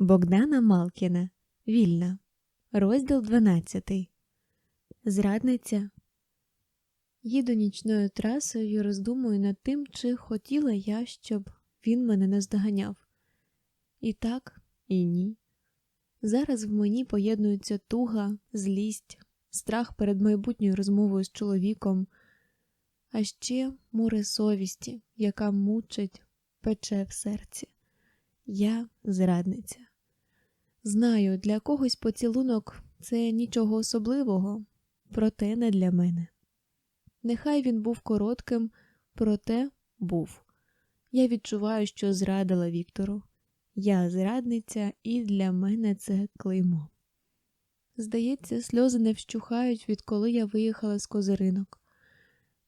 Богдана Малкіна. Вільна. Розділ 12. Зрадниця. Їду нічною трасою і роздумую над тим, чи хотіла я, щоб він мене наздоганяв. І так, і ні. Зараз в мені поєднуються туга, злість, страх перед майбутньою розмовою з чоловіком, а ще море совісті, яка мучить, пече в серці. Я зрадниця. Знаю, для когось поцілунок це нічого особливого, проте не для мене. Нехай він був коротким, проте був. Я відчуваю, що зрадила Віктору. Я зрадниця, і для мене це клеймо. Здається, сльози не вщухають, відколи я виїхала з козиринок.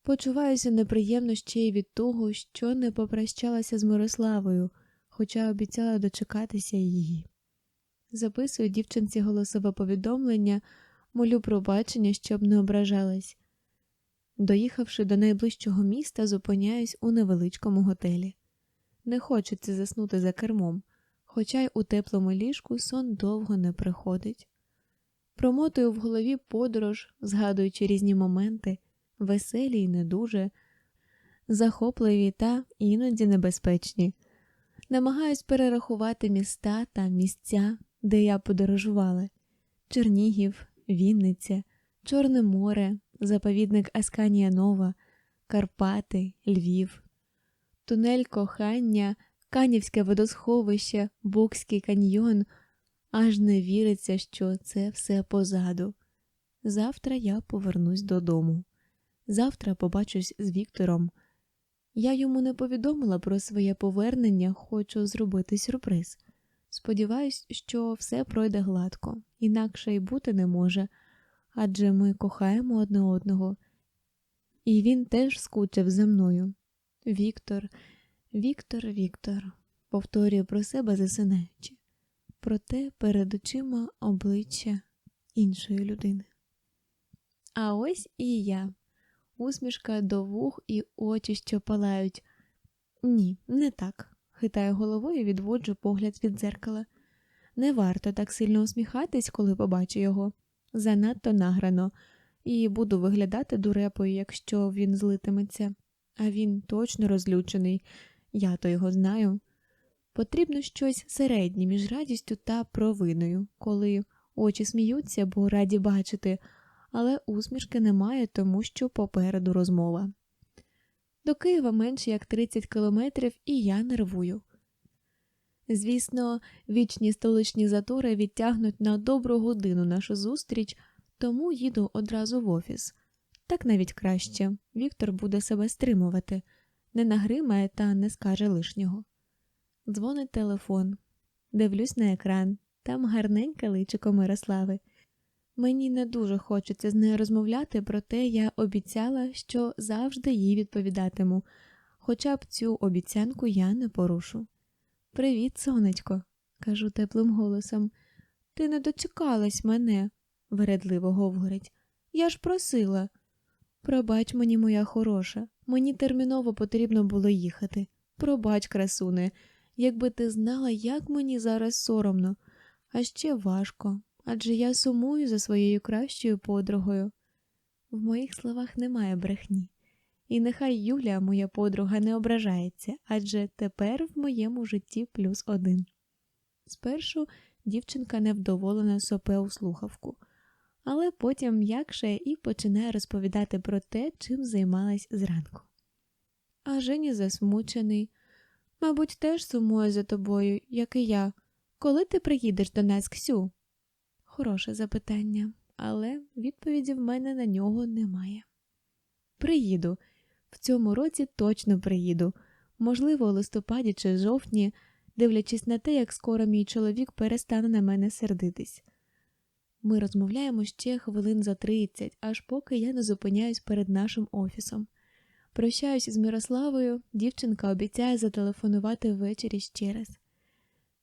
Почуваюся неприємно ще й від того, що не попрощалася з Мирославою, хоча обіцяла дочекатися її. Записую дівчинці голосове повідомлення, молю пробачення, щоб не ображалась. Доїхавши до найближчого міста, зупиняюсь у невеличкому готелі. Не хочеться заснути за кермом, хоча й у теплому ліжку сон довго не приходить. Промотую в голові подорож, згадуючи різні моменти, веселі й не дуже, захопливі та іноді небезпечні. Намагаюсь перерахувати міста та місця, де я подорожувала: Чернігів, Вінниця, Чорне море, заповідник Асканія Нова, Карпати, Львів, Тунель кохання, Канівське водосховище, Букський каньйон. Аж не віриться, що це все позаду. Завтра я повернусь додому. Завтра побачусь з Віктором. Я йому не повідомила про своє повернення, хочу зробити сюрприз. Сподіваюсь, що все пройде гладко, інакше й бути не може, адже ми кохаємо одне одного, і він теж скучив за мною. Віктор, Віктор, Віктор, повторюю про себе засинаючи, проте перед очима обличчя іншої людини. А ось і я, усмішка до вух і очі, що палають. Ні, не так. Хитаю головою і відводжу погляд від дзеркала. Не варто так сильно усміхатись, коли побачу його. Занадто награно, і буду виглядати дурепою, якщо він злитиметься. А він точно розлючений, я то його знаю. Потрібно щось середнє між радістю та провиною, коли очі сміються, бо раді бачити, але усмішки немає, тому що попереду розмова. До Києва менше як 30 кілометрів, і я нервую. Звісно, вічні столичні затори відтягнуть на добру годину нашу зустріч, тому їду одразу в офіс. Так навіть краще Віктор буде себе стримувати, не нагримає та не скаже лишнього. Дзвонить телефон, дивлюсь на екран, там гарненьке личико Мирослави. Мені не дуже хочеться з нею розмовляти, проте я обіцяла, що завжди їй відповідатиму, хоча б цю обіцянку я не порушу. Привіт, сонечко, кажу теплим голосом. Ти не дочекалась мене, вередливо говорить. Я ж просила. Пробач мені, моя хороша, мені терміново потрібно було їхати. Пробач, красуне, якби ти знала, як мені зараз соромно, а ще важко, адже я сумую за своєю кращою подругою. В моїх словах немає брехні, і нехай Юля, моя подруга, не ображається, адже тепер в моєму житті плюс один. Спершу дівчинка невдоволена сопе у слухавку, але потім м'якше і починає розповідати про те, чим займалась зранку. А Жені засмучений, мабуть, теж сумує за тобою, як і я. Коли ти приїдеш до нас, Ксю? Хороше запитання, але відповіді в мене на нього немає. Приїду, в цьому році точно приїду, можливо, у листопаді чи жовтні, дивлячись на те, як скоро мій чоловік перестане на мене сердитись. Ми розмовляємо ще хвилин за тридцять, аж поки я не зупиняюсь перед нашим офісом. Прощаюсь з Мирославою, дівчинка обіцяє зателефонувати ввечері ще раз.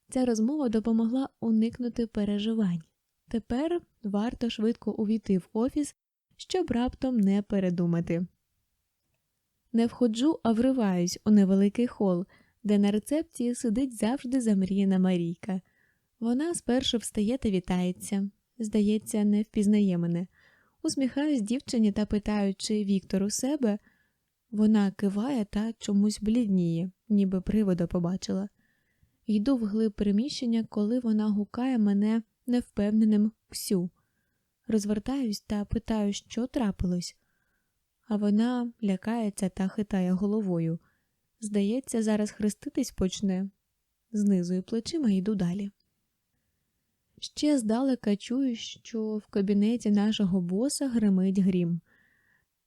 Ця розмова допомогла уникнути переживань. Тепер варто швидко увійти в офіс, щоб раптом не передумати. Не входжу, а вриваюсь у невеликий хол, де на рецепції сидить завжди замріяна Марійка. Вона спершу встає та вітається. Здається, не впізнає мене. Усміхаюсь дівчині та питаю, чи Віктор у себе. Вона киває та чомусь блідніє, ніби привода побачила. Йду вглиб приміщення, коли вона гукає мене невпевненим псю. Розвертаюсь та питаю, що трапилось. А вона лякається та хитає головою. Здається, зараз хреститись почне. Знизую плечима йду далі. Ще здалека чую, що в кабінеті нашого боса гримить грім.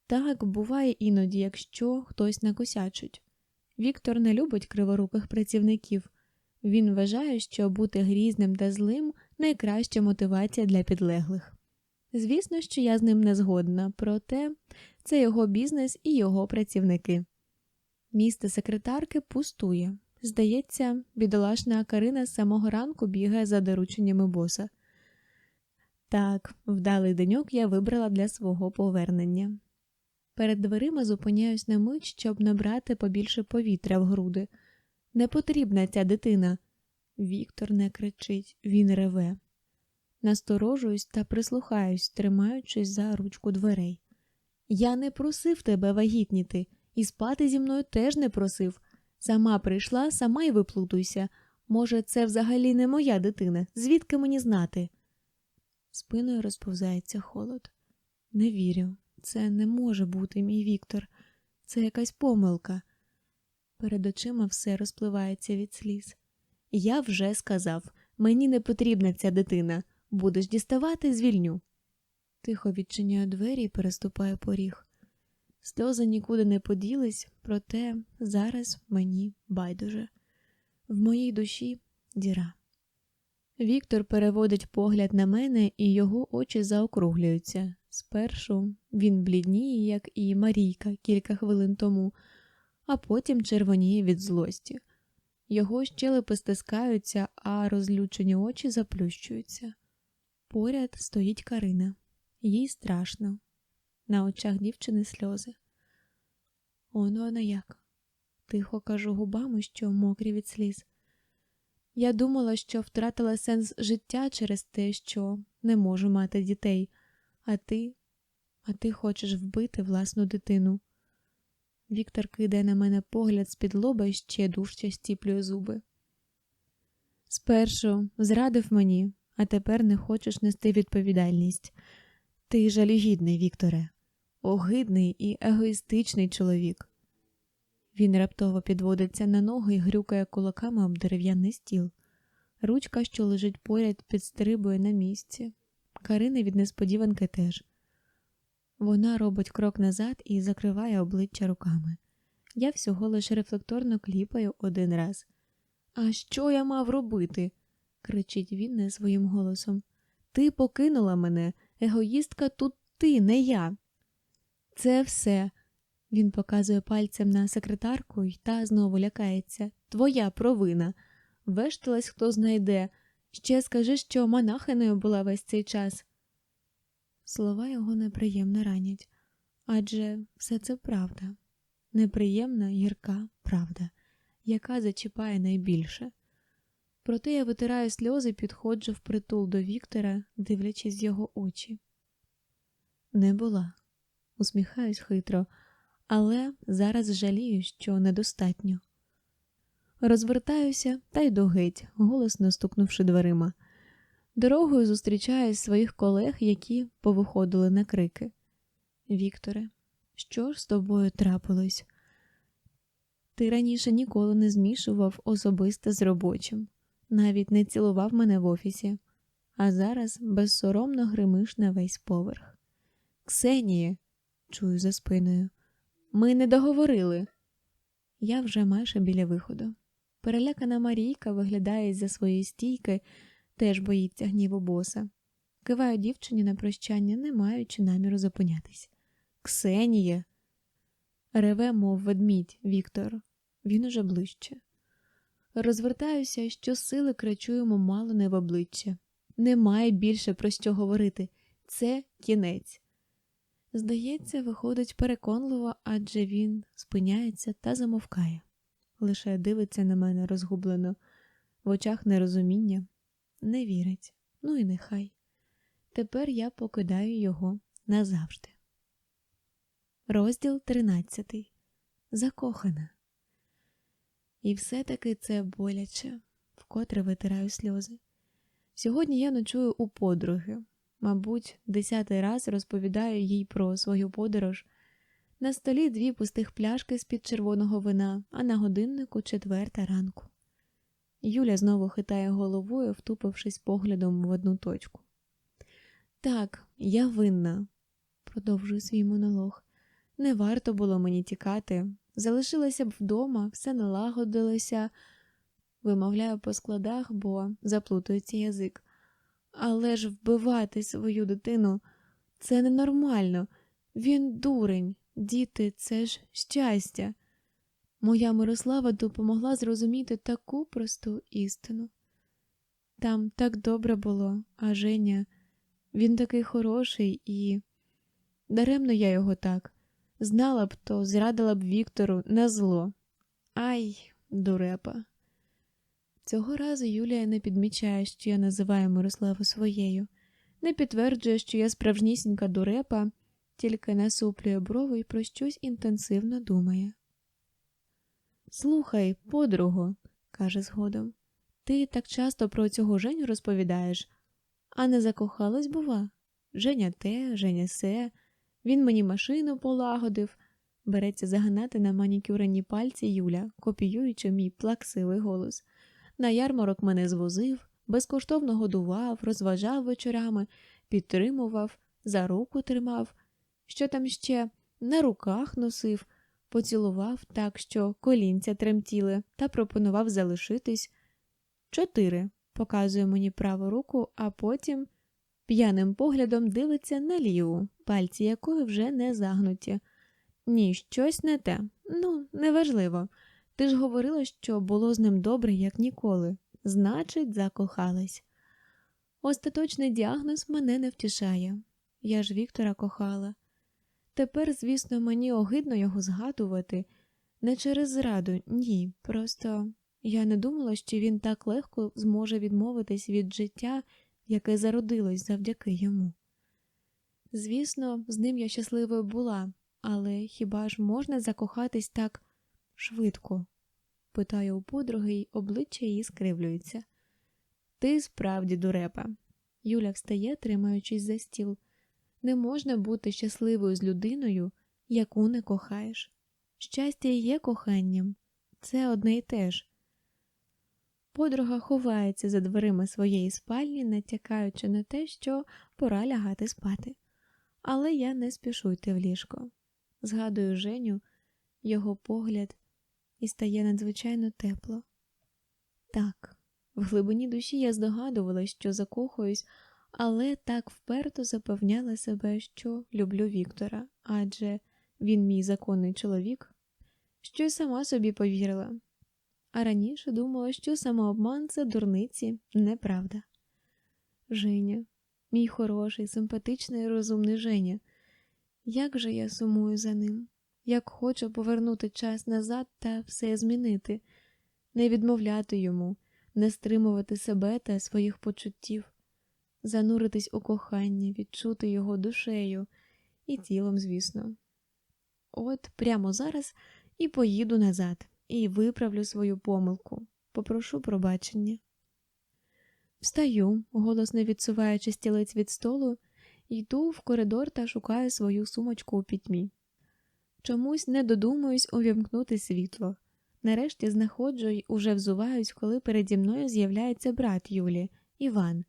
Так буває іноді, якщо хтось накосячить. Віктор не любить криворуких працівників. Він вважає, що бути грізним та злим найкраща мотивація для підлеглих. Звісно, що я з ним не згодна, проте це його бізнес і його працівники. Місце секретарки пустує. Здається, бідолашна Карина з самого ранку бігає за дорученнями боса. Так, вдалий деньок я вибрала для свого повернення. Перед дверима зупиняюсь на мить, щоб набрати побільше повітря в груди. Не потрібна ця дитина. Віктор не кричить, він реве. Насторожуюсь та прислухаюсь, тримаючись за ручку дверей. Я не просив тебе вагітніти, і спати зі мною теж не просив. Сама прийшла, сама й виплутуйся. Може, це взагалі не моя дитина, звідки мені знати? Спиною розповзається холод. Не вірю, це не може бути мій Віктор, це якась помилка. Перед очима все розпливається від сліз. Я вже сказав мені не потрібна ця дитина. Будеш діставати, звільню. Тихо відчиняю двері і переступаю поріг. Сльози нікуди не поділись, проте зараз мені байдуже. В моїй душі діра. Віктор переводить погляд на мене, і його очі заокруглюються. Спершу він блідніє, як і Марійка кілька хвилин тому, а потім червоніє від злості. Його щелепи стискаються, а розлючені очі заплющуються. Поряд стоїть Карина. Їй страшно. На очах дівчини сльози. Он вона як. Тихо кажу губами, що мокрі від сліз. Я думала, що втратила сенс життя через те, що не можу мати дітей, а ти, а ти хочеш вбити власну дитину. Віктор кидає на мене погляд з-під лоба і ще дужче стіплює зуби. Спершу зрадив мені, а тепер не хочеш нести відповідальність. Ти жалюгідний, Вікторе, огидний і егоїстичний чоловік. Він раптово підводиться на ноги і грюкає кулаками об дерев'яний стіл. Ручка, що лежить поряд, підстрибує на місці. Карина від несподіванки теж. Вона робить крок назад і закриває обличчя руками. Я всього лише рефлекторно кліпаю один раз. А що я мав робити? кричить він не своїм голосом. Ти покинула мене, егоїстка тут ти, не я. Це все. Він показує пальцем на секретарку і та знову лякається. Твоя провина. Вешталась, хто знайде. Ще скажи, що монахиною була весь цей час. Слова його неприємно ранять, адже все це правда, неприємна гірка правда, яка зачіпає найбільше. Проте я витираю сльози, підходжу впритул до Віктора, дивлячись його очі. Не була, усміхаюсь хитро, але зараз жалію, що недостатньо. Розвертаюся та йду геть, голосно стукнувши дверима. Дорогою зустрічаю своїх колег, які повиходили на крики. Вікторе, що ж з тобою трапилось? Ти раніше ніколи не змішував особисте з робочим, навіть не цілував мене в офісі, а зараз безсоромно гримиш на весь поверх. Ксеніє, чую за спиною, ми не договорили. Я вже майже біля виходу. Перелякана Марійка виглядає з-за своєї стійки теж боїться гніву боса. Киваю дівчині на прощання, не маючи наміру зупинятись. Ксеніє. Реве, мов ведмідь, Віктор. Він уже ближче. Розвертаюся, що сили кричу йому мало не в обличчя. Немає більше про що говорити. Це кінець. Здається, виходить переконливо, адже він спиняється та замовкає. Лише дивиться на мене розгублено, в очах нерозуміння, не вірить. Ну і нехай. Тепер я покидаю його назавжди. Розділ 13. Закохана. І все-таки це боляче, вкотре витираю сльози. Сьогодні я ночую у подруги. Мабуть, десятий раз розповідаю їй про свою подорож. На столі дві пустих пляшки з-під червоного вина, а на годиннику четверта ранку. Юля знову хитає головою, втупившись поглядом в одну точку. Так, я винна, продовжую свій монолог. Не варто було мені тікати. Залишилася б вдома, все налагодилося, вимовляю по складах, бо заплутується язик. Але ж вбивати свою дитину це ненормально. Він дурень, діти це ж щастя. Моя Мирослава допомогла зрозуміти таку просту істину. Там так добре було, а Женя, він такий хороший і. Даремно я його так. Знала б, то зрадила б Віктору на зло. Ай, дурепа. Цього разу Юлія не підмічає, що я називаю Мирославу своєю, не підтверджує, що я справжнісінька дурепа, тільки насуплює брови і про щось інтенсивно думає. Слухай, подруго, каже згодом, ти так часто про цього Женю розповідаєш, а не закохалась, бува? Женя те, Женя се, він мені машину полагодив, береться загинати на манікюрені пальці Юля, копіюючи мій плаксивий голос. На ярмарок мене звозив, безкоштовно годував, розважав вечорами, підтримував, за руку тримав, що там ще? На руках носив, поцілував так, що колінця тремтіли, та пропонував залишитись. Чотири. Показує мені праву руку, а потім п'яним поглядом дивиться на ліву, пальці якої вже не загнуті. Ні, щось не те. Ну, неважливо. Ти ж говорила, що було з ним добре, як ніколи. Значить, закохалась. Остаточний діагноз мене не втішає. Я ж Віктора кохала. Тепер, звісно, мені огидно його згадувати. Не через зраду, ні. Просто я не думала, що він так легко зможе відмовитись від життя, яке зародилось завдяки йому. Звісно, з ним я щасливою була, але хіба ж можна закохатись так швидко? питаю у подруги, й обличчя її скривлюється. Ти справді дурепа. Юля встає, тримаючись за стіл. Не можна бути щасливою з людиною, яку не кохаєш. Щастя є коханням, це одне й те ж. Подруга ховається за дверима своєї спальні, натякаючи на те, що пора лягати спати. Але я не спішу йти в ліжко. Згадую Женю, його погляд, і стає надзвичайно тепло. Так, в глибині душі я здогадувала, що закохуюсь, але так вперто запевняла себе, що люблю Віктора, адже він мій законний чоловік, що й сама собі повірила. А раніше думала, що самообман це дурниці, неправда. Женя, мій хороший, симпатичний розумний Женя. Як же я сумую за ним, як хочу повернути час назад та все змінити, не відмовляти йому, не стримувати себе та своїх почуттів, зануритись у кохання, відчути його душею і тілом, звісно. От прямо зараз і поїду назад, і виправлю свою помилку, попрошу пробачення. Встаю, голосно відсуваючи стілець від столу, йду в коридор та шукаю свою сумочку у пітьмі. Чомусь не додумуюсь увімкнути світло. Нарешті знаходжу й уже взуваюсь, коли переді мною з'являється брат Юлі, Іван.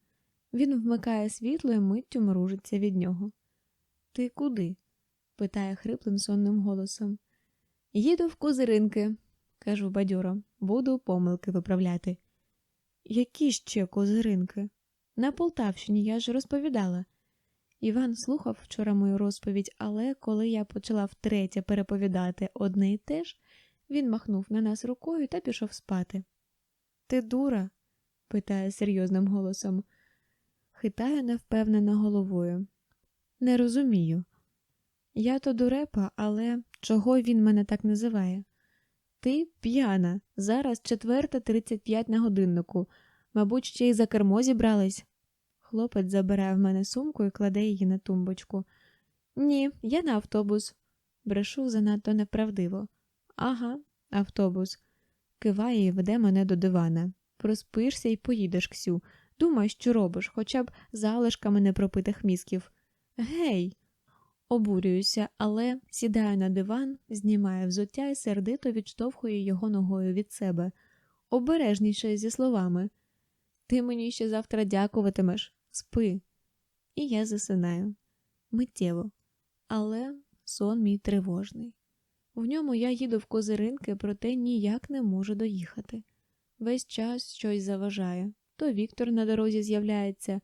Він вмикає світло і миттю мружиться від нього. Ти куди? питає хриплим сонним голосом. Їду в козиринки, кажу бадьоро, буду помилки виправляти. Які ще козиринки? На Полтавщині я ж розповідала. Іван слухав вчора мою розповідь, але коли я почала втретє переповідати одне й те ж, він махнув на нас рукою та пішов спати. Ти дура? питає серйозним голосом. Хитає невпевнено головою. Не розумію. Я то дурепа, але чого він мене так називає? Ти п'яна, зараз четверта тридцять п'ять на годиннику, Мабуть, ще й за кермо зібрались. Хлопець забирає в мене сумку і кладе її на тумбочку. Ні, я на автобус. Брешу занадто неправдиво. Ага, автобус. Киває і веде мене до дивана. Проспишся і поїдеш, Ксю. Думай, що робиш, хоча б залишками непропитих мізків. Гей. Обурююся, але сідаю на диван, знімаю взуття і сердито відштовхую його ногою від себе. Обережніше зі словами. Ти мені ще завтра дякуватимеш, спи. І я засинаю. Миттєво. Але сон мій тривожний. В ньому я їду в козиринки, проте ніяк не можу доїхати. Весь час щось заважає. То Віктор на дорозі з'являється,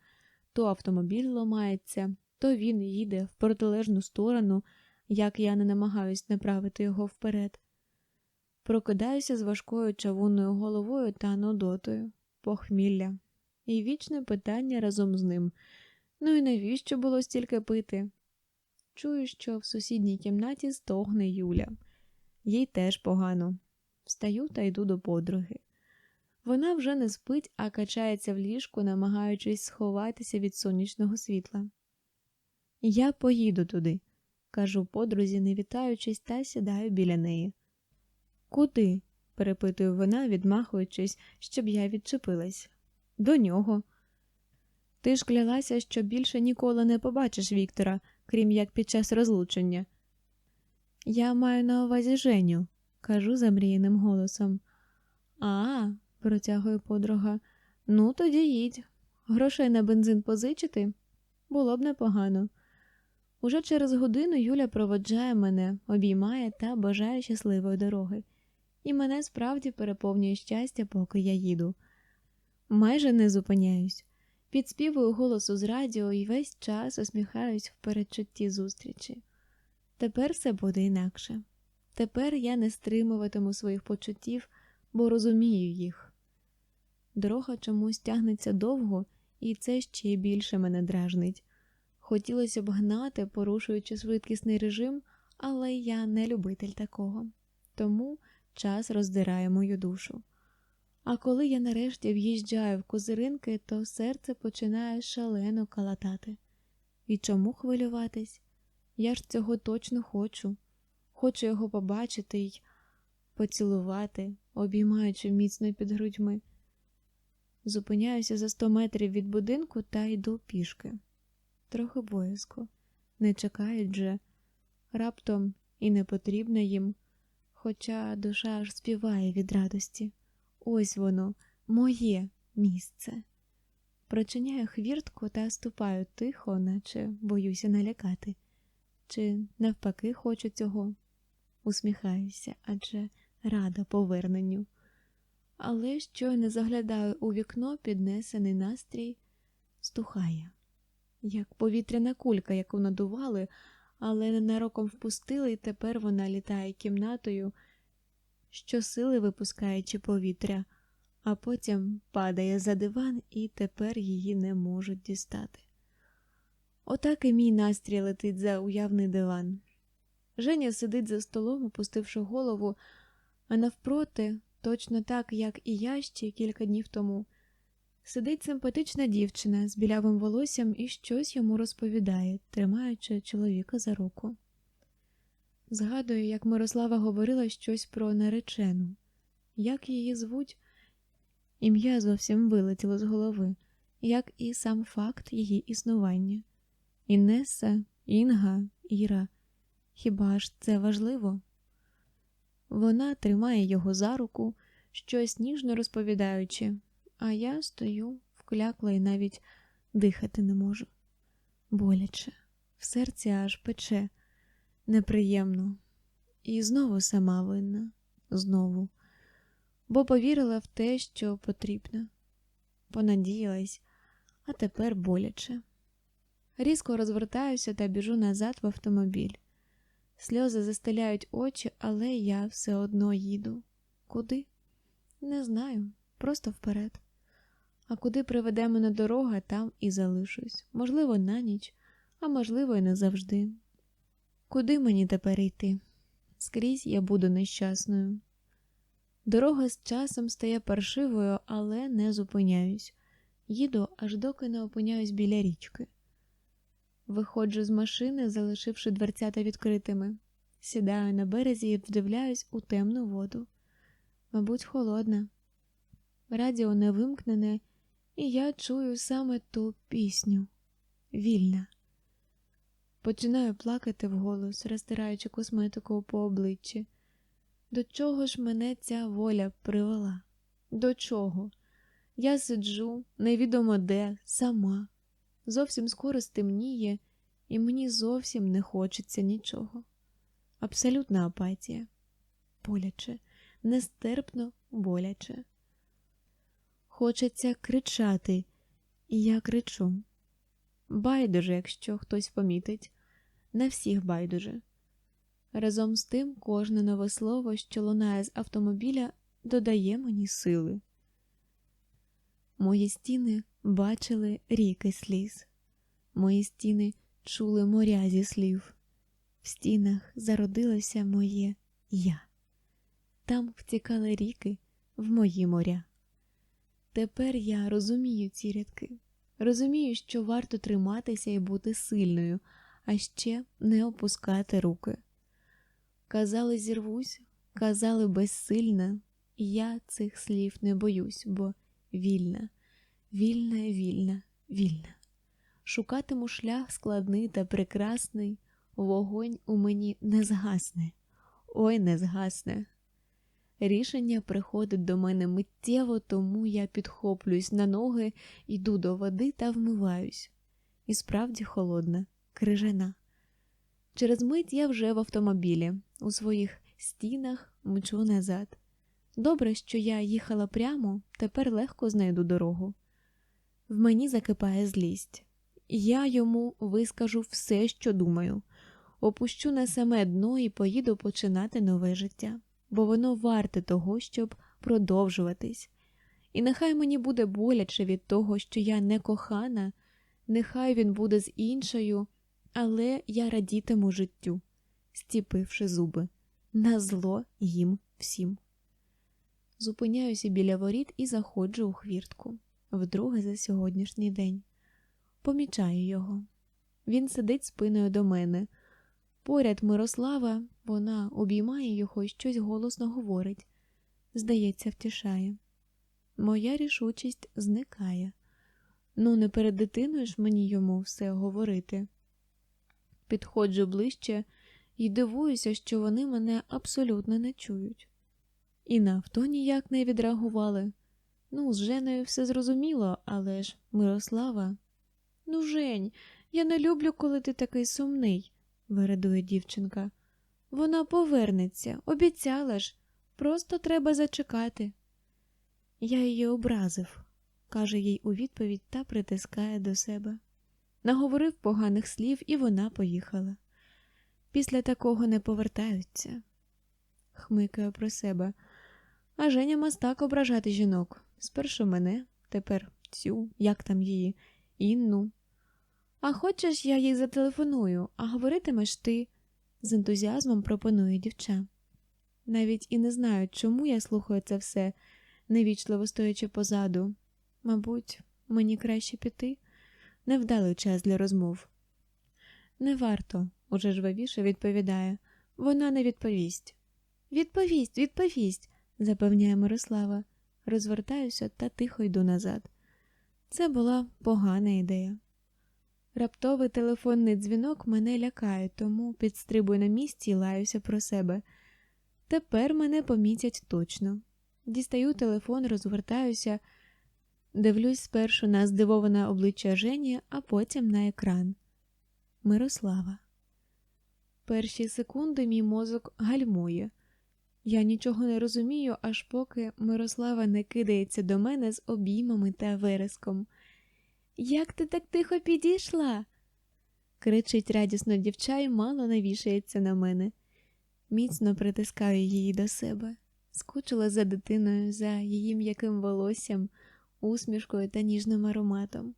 то автомобіль ламається, то він їде в протилежну сторону, як я не намагаюсь направити його вперед. Прокидаюся з важкою чавунною головою та нудотою, похмілля, і вічне питання разом з ним ну і навіщо було стільки пити? Чую, що в сусідній кімнаті стогне Юля, їй теж погано. Встаю та йду до подруги. Вона вже не спить, а качається в ліжку, намагаючись сховатися від сонячного світла. Я поїду туди, кажу подрузі, не вітаючись, та сідаю біля неї. Куди? перепитує вона, відмахуючись, щоб я відчепилась. До нього. Ти ж клялася, що більше ніколи не побачиш Віктора, крім як під час розлучення. Я маю на увазі Женю, кажу замріяним голосом. А, протягує подруга, ну тоді їдь. Грошей на бензин позичити було б непогано. Уже через годину Юля проводжає мене, обіймає та бажає щасливої дороги, і мене справді переповнює щастя, поки я їду. Майже не зупиняюсь, підспівую голосу з радіо і весь час усміхаюсь в передчутті зустрічі. Тепер все буде інакше. Тепер я не стримуватиму своїх почуттів, бо розумію їх. Дорога чомусь тягнеться довго, і це ще більше мене дражнить. Хотілося б гнати, порушуючи швидкісний режим, але я не любитель такого, тому час роздирає мою душу. А коли я нарешті в'їжджаю в козиринки, то серце починає шалено калатати. І чому хвилюватись? Я ж цього точно хочу. Хочу його побачити й поцілувати, обіймаючи міцно під грудьми. Зупиняюся за сто метрів від будинку та йду пішки. Трохи боязко, не чекають же, раптом і не потрібно їм, хоча душа аж співає від радості. Ось воно, моє місце. Прочиняю хвіртку та ступаю тихо, наче боюся налякати, чи навпаки хочу цього. Усміхаюся, адже рада поверненню. Але щойно заглядаю у вікно, піднесений настрій стухає, як повітряна кулька, яку надували, але ненароком впустили, і тепер вона літає кімнатою, щосили випускаючи повітря, а потім падає за диван, і тепер її не можуть дістати. Отак і мій настрій летить за уявний диван. Женя сидить за столом, опустивши голову, а навпроти, точно так, як і я ще кілька днів тому, сидить симпатична дівчина з білявим волоссям і щось йому розповідає, тримаючи чоловіка за руку. Згадую, як Мирослава говорила щось про наречену, як її звуть, ім'я зовсім вилетіло з голови, як і сам факт її існування. Інеса, Інга, Іра. Хіба ж це важливо? Вона тримає його за руку, щось ніжно розповідаючи, а я стою вклякла і навіть дихати не можу. Боляче, в серці аж пече, неприємно, і знову сама винна, знову, бо повірила в те, що потрібно, понадіялась, а тепер боляче. Різко розвертаюся та біжу назад в автомобіль. Сльози застеляють очі, але я все одно їду. Куди? Не знаю, просто вперед. А куди приведе мене дорога, там і залишусь. Можливо, на ніч, а можливо, і не завжди. Куди мені тепер йти? Скрізь я буду нещасною. Дорога з часом стає паршивою, але не зупиняюсь. Їду, аж доки не опиняюсь біля річки. Виходжу з машини, залишивши дверцята відкритими. Сідаю на березі і вдивляюсь у темну воду. Мабуть, холодна. Радіо не вимкнене, і я чую саме ту пісню вільна. Починаю плакати вголос, розтираючи косметику по обличчі. До чого ж мене ця воля привела? До чого? Я сиджу, невідомо де, сама. Зовсім скоро стемніє, і мені зовсім не хочеться нічого. Абсолютна апатія. Боляче, нестерпно боляче. Хочеться кричати, і я кричу. Байдуже, якщо хтось помітить, на всіх байдуже. Разом з тим, кожне нове слово, що лунає з автомобіля, додає мені сили. Мої стіни бачили ріки сліз, мої стіни чули моря зі слів. В стінах зародилося моє я. Там втікали ріки в мої моря. Тепер я розумію ці рядки, розумію, що варто триматися і бути сильною, а ще не опускати руки. Казали, зірвусь, казали безсильна, я цих слів не боюсь, бо вільна, вільна, вільна, вільна. Шукатиму шлях складний та прекрасний, вогонь у мені не згасне, ой не згасне. Рішення приходить до мене миттєво, тому я підхоплююсь на ноги, йду до води та вмиваюсь. І справді холодна, крижана. Через мить я вже в автомобілі, у своїх стінах мчу назад. Добре, що я їхала прямо, тепер легко знайду дорогу. В мені закипає злість. Я йому вискажу все, що думаю, опущу на саме дно і поїду починати нове життя, бо воно варте того, щоб продовжуватись. І нехай мені буде боляче від того, що я не кохана, нехай він буде з іншою, але я радітиму життю, стіпивши зуби, на зло їм всім. Зупиняюся біля воріт і заходжу у хвіртку вдруге за сьогоднішній день. Помічаю його. Він сидить спиною до мене. Поряд Мирослава, вона обіймає його і щось голосно говорить. Здається, втішає. Моя рішучість зникає. Ну, не перед дитиною ж мені йому все говорити. Підходжу ближче і дивуюся, що вони мене абсолютно не чують. І на авто ніяк не відреагували. Ну, з Женою все зрозуміло, але ж Мирослава. Ну, Жень, я не люблю, коли ти такий сумний, вирадує дівчинка. Вона повернеться, обіцяла ж, просто треба зачекати. Я її образив, каже їй у відповідь та притискає до себе. Наговорив поганих слів, і вона поїхала. Після такого не повертаються. Хмикаю про себе. А Женя мастак ображати жінок. Спершу мене, тепер цю, як там її, Інну. А хочеш, я їй зателефоную, а говоритимеш ти, з ентузіазмом пропонує дівча. Навіть і не знаю, чому я слухаю це все, невічливо стоячи позаду. Мабуть, мені краще піти. Невдалий час для розмов. Не варто, уже жвавіше відповідає. Вона не відповість. Відповість, відповість, запевняє Мирослава. Розвертаюся та тихо йду назад. Це була погана ідея. Раптовий телефонний дзвінок мене лякає, тому підстрибую на місці і лаюся про себе. Тепер мене помітять точно. Дістаю телефон, розвертаюся, дивлюсь спершу на здивоване обличчя Жені, а потім на екран. Мирослава. Перші секунди мій мозок гальмує. Я нічого не розумію, аж поки Мирослава не кидається до мене з обіймами та вереском. Як ти так тихо підійшла? кричить радісно дівча і мало навішається на мене. Міцно притискаю її до себе, скучила за дитиною, за її м'яким волоссям, усмішкою та ніжним ароматом.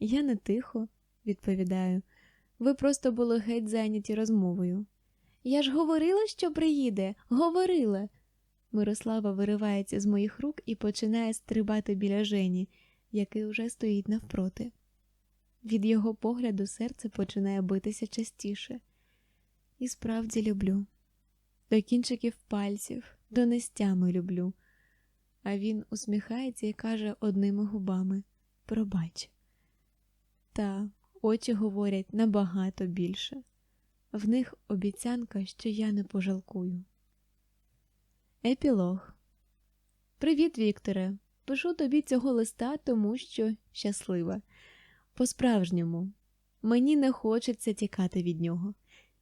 Я не тихо, відповідаю, ви просто були геть зайняті розмовою. Я ж говорила, що приїде, говорила. Мирослава виривається з моїх рук і починає стрибати біля Жені, який уже стоїть навпроти. Від його погляду серце починає битися частіше. І справді люблю. До кінчиків пальців, до нестями люблю. А він усміхається і каже одними губами Пробач. Та очі говорять набагато більше. В них обіцянка, що я не пожалкую. Епілог Привіт, Вікторе. Пишу тобі цього листа, тому що щаслива. По-справжньому, мені не хочеться тікати від нього,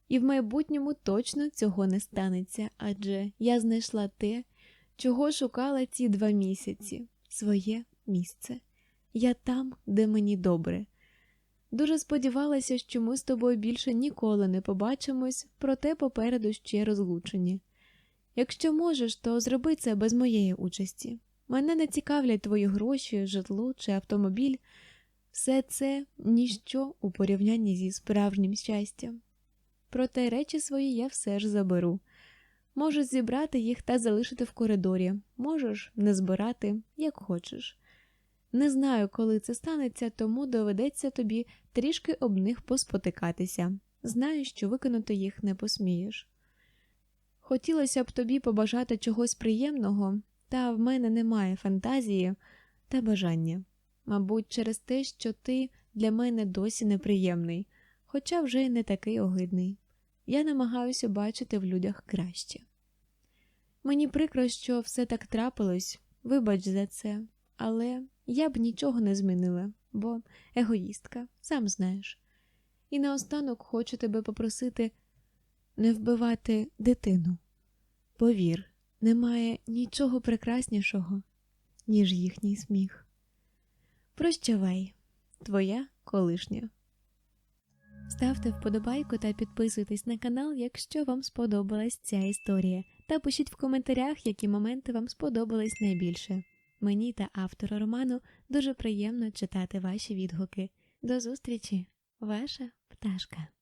і в майбутньому точно цього не станеться, адже я знайшла те, чого шукала ці два місяці своє місце. Я там, де мені добре. Дуже сподівалася, що ми з тобою більше ніколи не побачимось, проте попереду ще розлучені. Якщо можеш, то зроби це без моєї участі. Мене не цікавлять твої гроші, житло чи автомобіль. Все це ніщо у порівнянні зі справжнім щастям. Проте речі свої я все ж заберу. Можеш зібрати їх та залишити в коридорі, можеш не збирати, як хочеш. Не знаю, коли це станеться, тому доведеться тобі трішки об них поспотикатися. Знаю, що викинути їх не посмієш. Хотілося б тобі побажати чогось приємного, та в мене немає фантазії та бажання. Мабуть, через те, що ти для мене досі неприємний, хоча вже й не такий огидний. Я намагаюся бачити в людях краще. Мені прикро, що все так трапилось, вибач за це, але я б нічого не змінила, бо егоїстка, сам знаєш. І наостанок хочу тебе попросити не вбивати дитину. Повір, немає нічого прекраснішого, ніж їхній сміх. Прощавай, твоя колишня. Ставте вподобайку та підписуйтесь на канал, якщо вам сподобалась ця історія, та пишіть в коментарях, які моменти вам сподобались найбільше. Мені та автору роману дуже приємно читати ваші відгуки. До зустрічі, ваша пташка.